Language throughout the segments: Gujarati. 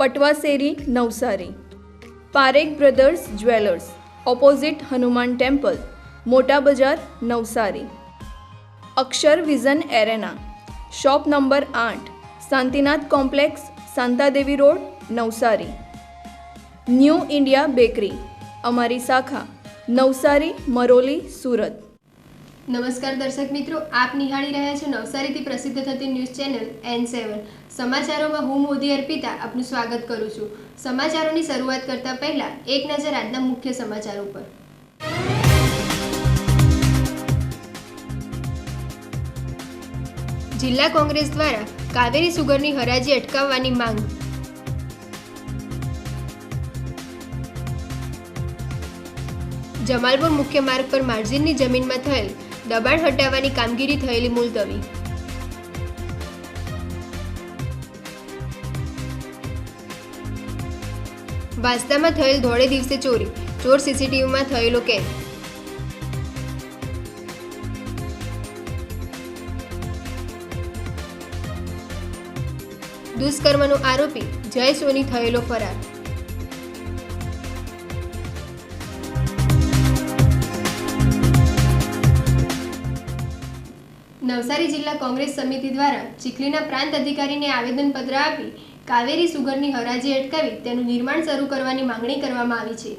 Patwa Sheri Navsari Parekh brothers jewellers opposite Hanuman temple Mota Bazar Navsari Akshar vision arena shop number આઠ Shantinath complex Shantadevi road Navsari new India bakery અમારી શાખા નવસારી મરોલી સુરત નમસ્કાર દર્શક મિત્રો, આપ નિહાળી રહ્યા છો નવસારીથી પ્રસિદ્ધ થતી ન્યૂઝ ચેનલ એન સેવન સમાચારોમાં હું મોદી અર્પિતા આપનું સ્વાગત કરું છું. સમાચારોની શરૂઆત કરતા પહેલા એક નજર આજના મુખ્ય સમાચારો પર જિલ્લા કોંગ્રેસ દ્વારા કાવેરી સુગરની હરાજી અટકાવવાની માંગ. જમાલપુર મુખ્ય માર્ગ પર માર્જિનની જમીનમાં થયેલ દબાણ હટાવવાની કામગીરી થયેલી મુલતવી. વાસ્તામાં થયેલ ધોળે દિવસે ચોરી. ચોર સીસીટીવીમાં થયેલો કેદ. દુષ્કર્મનો આરોપી જય સોની થયેલો ફરાર. નવસારી જિલ્લા કોંગ્રેસ સમિતિ દ્વારા ચીખલીના પ્રાંત અધિકારીને આવેદનપત્ર આપી કાવેરી સુગરની હરાજી અટકાવી તેનું નિર્માણ શરૂ કરવાની માંગણી કરવામાં આવી છે.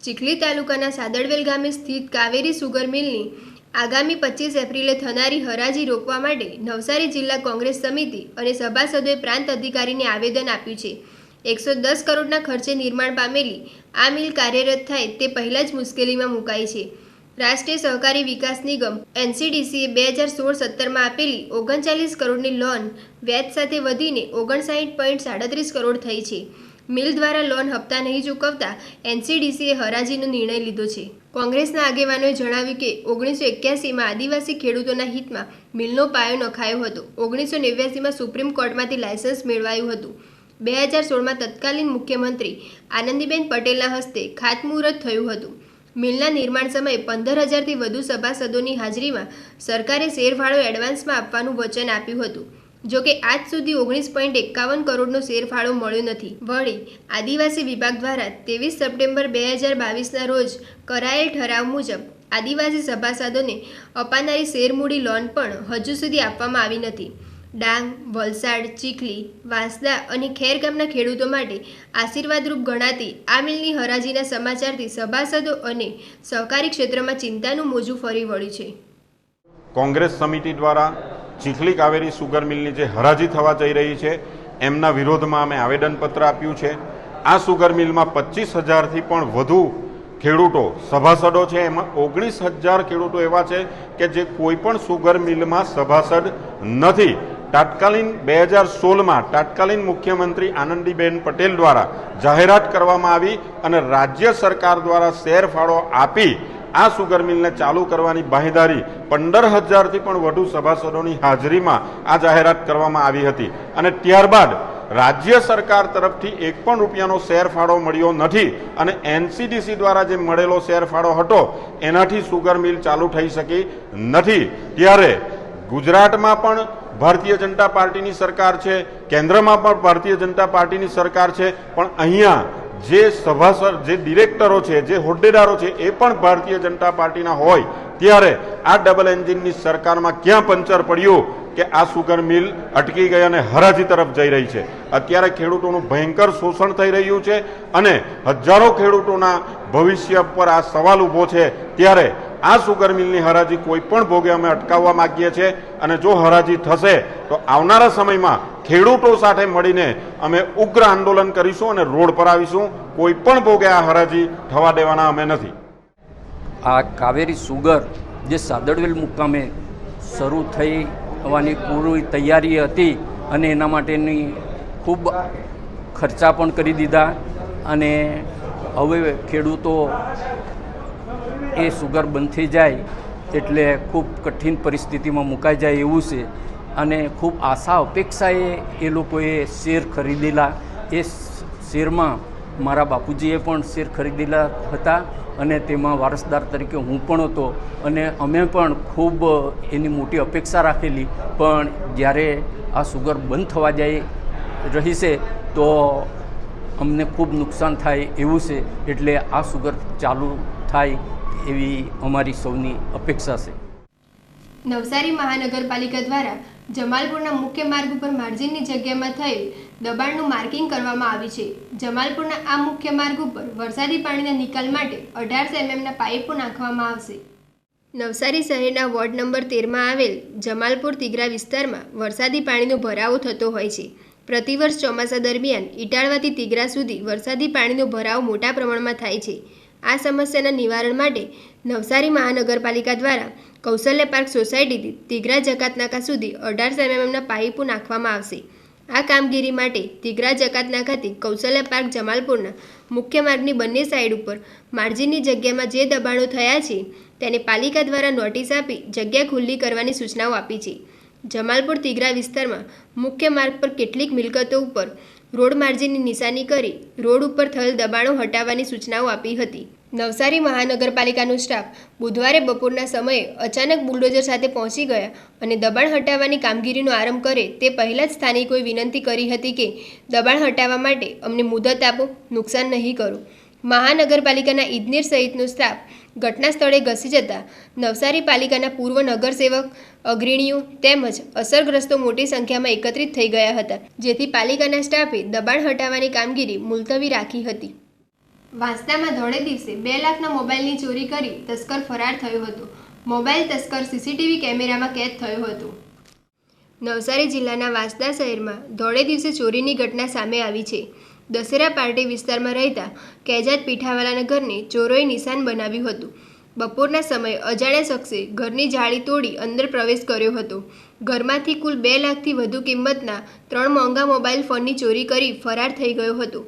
ચીખલી તાલુકાના સાદડવેલ ગામે સ્થિત કાવેરી સુગર મિલની આગામી પચીસ એપ્રિલે થનારી હરાજી રોકવા માટે નવસારી જિલ્લા કોંગ્રેસ સમિતિ અને સભાસદોએ પ્રાંત અધિકારીને આવેદન આપ્યું છે. એકસો દસ કરોડના ખર્ચે નિર્માણ પામેલી આ મિલ કાર્યરત થાય તે પહેલાં જ મુશ્કેલીમાં મુકાઈ છે. રાષ્ટ્રીય સહકારી વિકાસ નિગમ, એનસીડીસીએ બે હજાર સોળ સત્તરમાં આપેલી ઓગણચાલીસ કરોડની લોન વ્યાજ સાથે વધીને ઓગણસાઠ પોઈન્ટ સાડત્રીસ કરોડ થઈ છે. મિલ દ્વારા લોન હપ્તા નહીં ચૂકવતા એનસીડીસીએ હરાજીનો નિર્ણય લીધો છે. કોંગ્રેસના આગેવાનોએ જણાવ્યું કે ઓગણીસો એક્યાસીમાં આદિવાસી ખેડૂતોના હિતમાં મિલનો પાયો નખાયો હતો. ઓગણીસો નેવ્યાસીમાં સુપ્રીમ કોર્ટમાંથી લાયસન્સ મેળવાયું હતું. બે હજાર સોળમાં તત્કાલીન મુખ્યમંત્રી આનંદીબેન પટેલના હસ્તે ખાતમુહૂર્ત થયું હતું. મિલના નિર્માણ સમયે પંદર હજારથી વધુ સભાસદોની હાજરીમાં સરકારે શેરફાળો એડવાન્સમાં આપવાનું વચન આપ્યું હતું. જોકે આજ સુધી ઓગણીસ પોઈન્ટ એકાવન કરોડનો શેરફાળો મળ્યો નથી. વળી, આદિવાસી વિભાગ દ્વારા ત્રેવીસ સપ્ટેમ્બર બે હજાર બાવીસના રોજ કરાયેલ ઠરાવ મુજબ આદિવાસી સભાસદોને અપાનારી શેરમૂડી લોન પણ હજુ સુધી આપવામાં આવી નથી. ડાંગ, વલસાડ, ચીખલી, વાંસદા અને ખેર ગામના ખેડૂતો માટે આશીર્વાદરૂપ ગણાતી આ મિલની હરાજીના સમાચારથી સભાસદો અને સહકારી ક્ષેત્રમાં ચિંતાનું મોજું ફરી વળ્યું છે. કોંગ્રેસ સમિતિ દ્વારા ચીખલી કાવેરી સુગર મિલની જે હરાજી થવા જઈ રહી છે, એમના વિરોધમાં અમે આવેદનપત્ર આપ્યું છે. આ સુગર મિલમાં પચીસ હજારથી પણ વધુ ખેડૂતો, સભાસદો છે. એમાં ઓગણીસ હજાર ખેડૂતો એવા છે કે જે કોઈ પણ સુગર મિલમાં સભાસદ નથી. તાત્કાલીન બે હજાર સોળમાં તાત્કાલીન મુખ્યમંત્રી આનંદીબેન પટેલ દ્વારા જાહેરાત કરવામાં આવી અને રાજ્ય સરકાર દ્વારા શેર ફાળો આપી આ સુગર મિલને ચાલુ કરવાની બાહેદારી પંદર હજારથી પણ વધુ સભાસદોની હાજરીમાં આ જાહેરાત કરવામાં આવી હતી. અને ત્યારબાદ રાજ્ય સરકાર તરફથી એક પણ રૂપિયાનો શેર ફાળો મળ્યો નથી અને એનસીડીસી દ્વારા જે મળેલો શેર ફાળો હતો, એનાથી સુગર મિલ ચાલુ થઈ શકી નથી. ત્યારે ગુજરાતમાં પણ ભારતીય જનતા પાર્ટીની સરકાર છે, કેન્દ્રમાં પણ ભારતીય જનતા પાર્ટીની સરકાર છે, પણ અહીંયા જે સભાસદ, જે ડિરેક્ટરો છે, જે હોદ્દેદારો છે, એ પણ ભારતીય જનતા પાર્ટીના હોય, ત્યારે આ ડબલ એન્જિનની સરકારમાં ક્યાં પંચર પડ્યું કે આ સુગર મિલ અટકી ગઈ અને હરાજી તરફ જઈ રહી છે? અત્યારે ખેડૂતોનું ભયંકર શોષણ થઈ રહ્યું છે અને હજારો ખેડૂતોના ભવિષ્ય પર આ સવાલ ઊભો છે, ત્યારે આ સુગર મિલની હરાજી કોઈ પણ ભોગે અમે અટકાવવા માંગીએ છીએ અને જો હરાજી થશે, તો આવનારા સમયમાં ખેડૂતો સાથે મળીને અમે ઉગ્ર આંદોલન કરીશું અને રોડ પર આવીશું. કોઈ પણ ભોગે આ હરાજી થવા દેવાના અમે નથી. આ કાવેરી સુગર જે સાદડવેલ મુકામે શરૂ થઈ હોવાની પૂરી તૈયારી હતી અને એના માટેની ખૂબ ખર્ચા પણ કરી દીધા અને હવે ખેડૂતો એ સુગર બંધ થઈ જાય, એટલે ખૂબ કઠિન પરિસ્થિતિમાં મુકાઈ જાય એવું છે. અને ખૂબ આશા અપેક્ષાએ એ લોકોએ શેર ખરીદેલા. એ શેરમાં મારા બાપુજીએ પણ શેર ખરીદેલા હતા અને તેમાં વારસદાર તરીકે હું પણ હતો. અને અમે પણ ખૂબ એની મોટી અપેક્ષા રાખેલી. પણ જ્યારે આ સુગર બંધ થવા જાય રહી છે તો અમને ખૂબ નુકસાન થાય એવું છે. એટલે આ સુગર ચાલુ થાય એવી અમારી સૌની અપેક્ષા છે. નવસારી મહાનગરપાલિકા દ્વારા જમાલપુરના મુખ્ય માર્ગ ઉપર માર્જિનની જગ્યામાં થયેલ દબાણનું માર્કિંગ કરવામાં આવ્યું છે. જમાલપુરના આ મુખ્ય માર્ગ ઉપર વરસાદી પાણીના નિકાલ માટે અઢારસો એમએમના પાઇપો નાખવામાં આવશે. નવસારી શહેરના વોર્ડ નંબર તેરમાં આવેલ જમાલપુર તિગરા વિસ્તારમાં વરસાદી પાણીનો ભરાવો થતો હોય છે. પ્રતિવર્ષ ચોમાસા દરમિયાન ઇટાળવાથી તિગરા સુધી વરસાદી પાણીનો ભરાવો મોટા પ્રમાણમાં થાય છે. આ સમસ્યાના નિવારણ માટે નવસારી મહાનગરપાલિકા દ્વારા કૌશલ્ય પાર્ક સોસાયટીથી તિગરા જકાતનાકા સુધી અઢારસો એમએમના પાઇપો નાખવામાં આવશે. આ કામગીરી માટે તિગરા જકાતનાકાથી કૌશલ્ય પાર્ક જમાલપુરના મુખ્ય માર્ગની બંને સાઇડ ઉપર માર્જિનની જગ્યામાં જે દબાણો થયા છે, તેને પાલિકા દ્વારા નોટિસ આપી જગ્યા ખુલ્લી કરવાની સૂચનાઓ આપી છે. જમાલપુર તિગરા વિસ્તારમાં મુખ્ય માર્ગ પર કેટલીક મિલકતો ઉપર રોડ માર્જિનની નિશાની કરી રોડ ઉપર થયેલ દબાણો હટાવવાની સૂચનાઓ આપી હતી. નવસારી મહાનગરપાલિકાનો સ્ટાફ બુધવારે બપોરના સમયે અચાનક બુલડોઝર સાથે પહોંચી ગયા અને દબાણ હટાવવાની કામગીરીનો આરંભ કરે તે પહેલાં જ સ્થાનિકોએ વિનંતી કરી હતી કે દબાણ હટાવવા માટે અમને મુદત આપો, નુકસાન નહીં કરો. મહાનગરપાલિકાના ઇજનેર સહિતનો સ્ટાફ ઘટના સ્થળે ઘસી જતા નવસારી પાલિકાના પૂર્વ નગરસેવક અગ્રણીઓ તેમજ અસરગ્રસ્તો મોટી સંખ્યામાં એકત્રિત થઈ ગયા હતા, જેથી પાલિકાના સ્ટાફે દબાણ હટાવવાની કામગીરી મુલતવી રાખી હતી. વાંસદામાં ધોળે દિવસે બે લાખના મોબાઈલની ચોરી કરી તસ્કર ફરાર થયો હતો. મોબાઈલ તસ્કર સીસીટીવી કેમેરામાં કેદ થયો હતો. નવસારી જિલ્લાના વાંસદા શહેરમાં ધોળે દિવસે ચોરીની ઘટના સામે આવી છે. દશેરા પાર્ટી વિસ્તારમાં રહેતા કેજાદ પીઠાવાલાના ઘરને ચોરોએ નિશાન બનાવ્યું હતું. બપોરના સમયે અજાણ્યા શખ્સે ઘરની જાળી તોડી અંદર પ્રવેશ કર્યો હતો. ઘરમાંથી કુલ બે લાખથી વધુ કિંમતના ત્રણ મોંઘા મોબાઈલ ફોનની ચોરી કરી ફરાર થઈ ગયો હતો.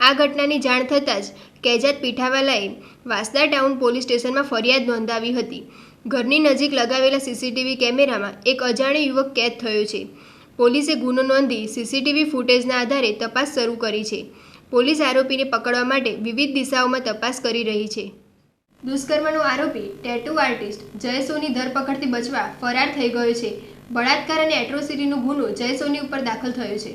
આ ઘટનાની જાણ થતાં જ કેજાત પીઠાવાલાએ વાસદા ટાઉન પોલીસ સ્ટેશનમાં ફરિયાદ નોંધાવી હતી. ઘરની નજીક લગાવેલા સીસીટીવી કેમેરામાં એક અજાણ્યો યુવક કેદ થયો છે. પોલીસે ગુનો નોંધી સીસીટીવી ફૂટેજના આધારે તપાસ શરૂ કરી છે. પોલીસ આરોપીને પકડવા માટે વિવિધ દિશાઓમાં તપાસ કરી રહી છે. દુષ્કર્મનો આરોપી ટેટુ આર્ટિસ્ટ જય સોની ધરપકડથી બચવા ફરાર થઈ ગયો છે. બળાત્કાર અને એટ્રોસિટીનો ગુનો જય સોની ઉપર દાખલ થયો છે.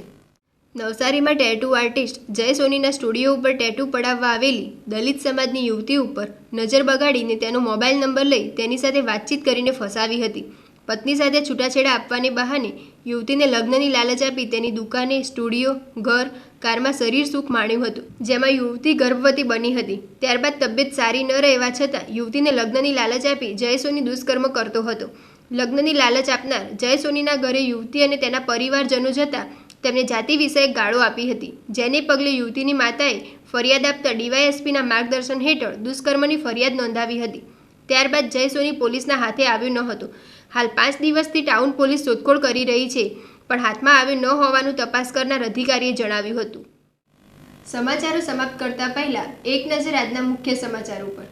નવસારીમાં ટેટુ આર્ટિસ્ટ જય સોનીના સ્ટુડિયો ઉપર ટેટુ પડાવવા આવેલી દલિત સમાજની યુવતી ઉપર નજર બગાડીને તેનો મોબાઈલ નંબર લઈ તેની સાથે વાતચીત કરીને ફસાવી હતી. પત્ની સાથે છૂટાછેડા આપવાની બહાને યુવતીને લગ્નની લાલચ આપી તેની દુકાને, સ્ટુડિયો, ઘર, કારમાં શરીર સુખ માણ્યું હતું, જેમાં યુવતી ગર્ભવતી બની હતી. ત્યારબાદ તબિયત સારી ન રહેવા છતાં યુવતીને લગ્નની લાલચ આપી જય સોની દુષ્કર્મ કરતો હતો. લગ્નની લાલચ આપનાર જય સોનીના ઘરે યુવતી અને તેના પરિવારજનો જતા તેમને જાતિ વિષયક ગાળો આપી હતી. જેને પગલે યુવતીની માતાએ ફરિયાદ આપતા ડીવાયએસપીના માર્ગદર્શન હેઠળ દુષ્કર્મની ફરિયાદ નોંધાવી હતી. ત્યારબાદ જય સોની પોલીસના હાથે આવ્યો ન હતો. હાલ પાંચ દિવસથી ટાઉન પોલીસ શોધખોળ કરી રહી છે, પણ હાથમાં આવ્યું ન હોવાનું તપાસ કરનાર અધિકારીએ જણાવ્યું હતું. સમાચારો સમાપ્ત કરતા પહેલા એક નજર આજના મુખ્ય સમાચાર ઉપર.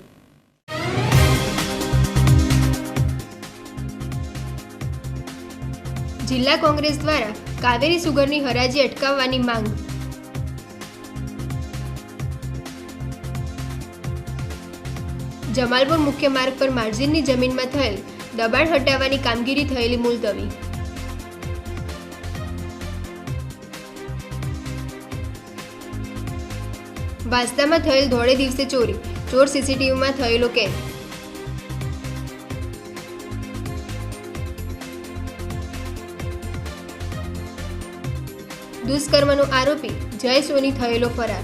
જિલ્લા કોંગ્રેસ દ્વારા કાવેરી સુગરની હરાજી અટકાવવાની માંગ. જમાલપુર મુખ્ય માર્ગ પર માર્જિનની જમીનમાં થયેલ દબાણ હટાવવાની કામગીરી થયેલી મુલતવી. વાસ્તામાં થયેલ ધોળે દિવસે ચોરી. ચોર સીસીટીવીમાં થયેલો કેદ. દુષ્કર્મનો આરોપી જય સોની થયેલો ફરાર.